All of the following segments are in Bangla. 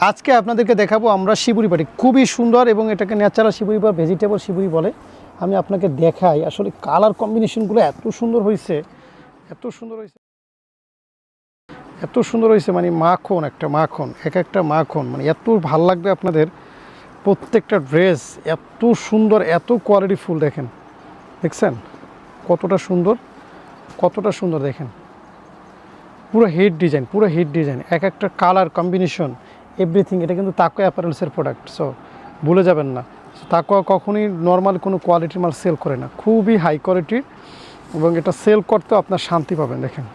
আজকে আপনাদেরকে দেখাবো আমরা শিবুরি বাটি খুবই সুন্দর এবং এটাকে ন্যাচারাল শিবুরি বা ভেজিটেবল শিবুরি বলে। আমি আপনাকে দেখাই আসলে কালার কম্বিনেশনগুলো এত সুন্দর হয়েছে এত সুন্দর হয়েছে এত সুন্দর হয়েছে মানে মাখন, একটা মাখন, এক একটা মাখন মানে এত ভালো লাগবে আপনাদের। প্রত্যেকটা ড্রেস এত সুন্দর, এত কোয়ালিটি ফুল দেখেন। দেখছেন? কতটা সুন্দর কতটা সুন্দর দেখেন। পুরো হেড ডিজাইন পুরো হেড ডিজাইন এক একটা কালার কম্বিনেশন এভরিথিং, এটা কিন্তু তাকোয়া অ্যাপারেলসের প্রোডাক্ট সো ভুলে যাবেন না। তাকোয়া কখনই নর্মাল কোনো কোয়ালিটির মাল সেল করে না। খুবই হাই কোয়ালিটির এবং এটা সেল করতেও আপনার শান্তি পাবেন, দেখেন।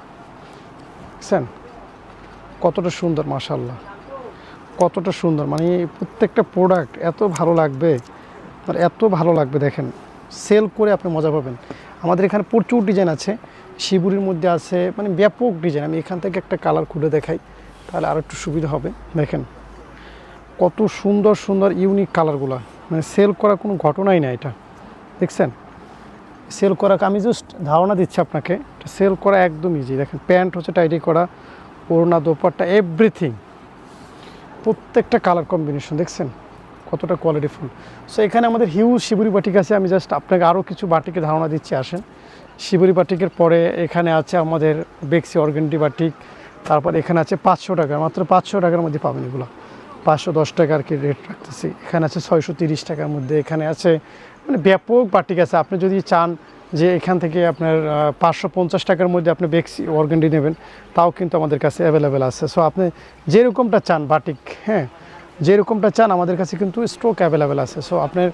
বুঝছেন? কতটা সুন্দর মাশাল্লাহ কতটা সুন্দর মানে প্রত্যেকটা প্রোডাক্ট এত ভালো লাগবে আর এত ভালো লাগবে, দেখেন। সেল করে আপনি মজা পাবেন। আমাদের এখানে প্রচুর ডিজাইন আছে। শিবুরির মধ্যে আছে মানে ব্যাপক ডিজাইন আমি এখান থেকে একটা কালার খুলে দেখাই, তাহলে আরও একটু সুবিধা হবে, দেখেন। কত সুন্দর সুন্দর ইউনিক কালারগুলো মানে সেল করা কোনো ঘটনাই না এটা। দেখছেন? সেল করা আমি জাস্ট ধারণা দিচ্ছি আপনাকে সেল করা একদম ইজি দেখেন, প্যান্ট হচ্ছে টাইটি করা, ওড়না, দোপাট্টা এভরিথিং প্রত্যেকটা কালার কম্বিনেশন দেখছেন? কতটা কোয়ালিটি ফুল সো এখানে আমাদের হিউজ শিবুরি বাটিক আছে। আমি জাস্ট আপনাকে আরও কিছু বাটিকে ধারণা দিচ্ছি, আসেন। শিবুরি বাটিকের পরে এখানে আছে আমাদের বেক্সি অর্গেন্টি বাটিক তারপর এখানে আছে পাঁচশো টাকা, মাত্র পাঁচশো টাকার মধ্যে পাবেন এগুলো। পাঁচশো দশ টাকার কি রেট রাখতেছি? এখানে আছে ছয়শো তিরিশ টাকার মধ্যে। এখানে আছে মানে ব্যাপক বাটিক আছে। আপনি যদি চান যে এখান থেকে আপনার পাঁচশো পঞ্চাশ টাকার মধ্যে আপনি বেক্সি অর্গেন্ডি নেবেন, তাও কিন্তু আমাদের কাছে অ্যাভেলেবেল আছে। সো আপনি যেরকমটা চান বাটিক হ্যাঁ যেরকমটা চান আমাদের কাছে কিন্তু স্টক অ্যাভেলেবেল আছে। সো আপনার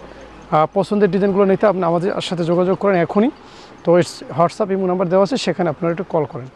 পছন্দের ডিজাইনগুলো নিতে আপনি আমাদের সাথে যোগাযোগ করেন এখনই। তো হোয়াটসঅ্যাপ ইমো নাম্বার দেওয়া আছে, সেখানে আপনারা একটু কল করেন।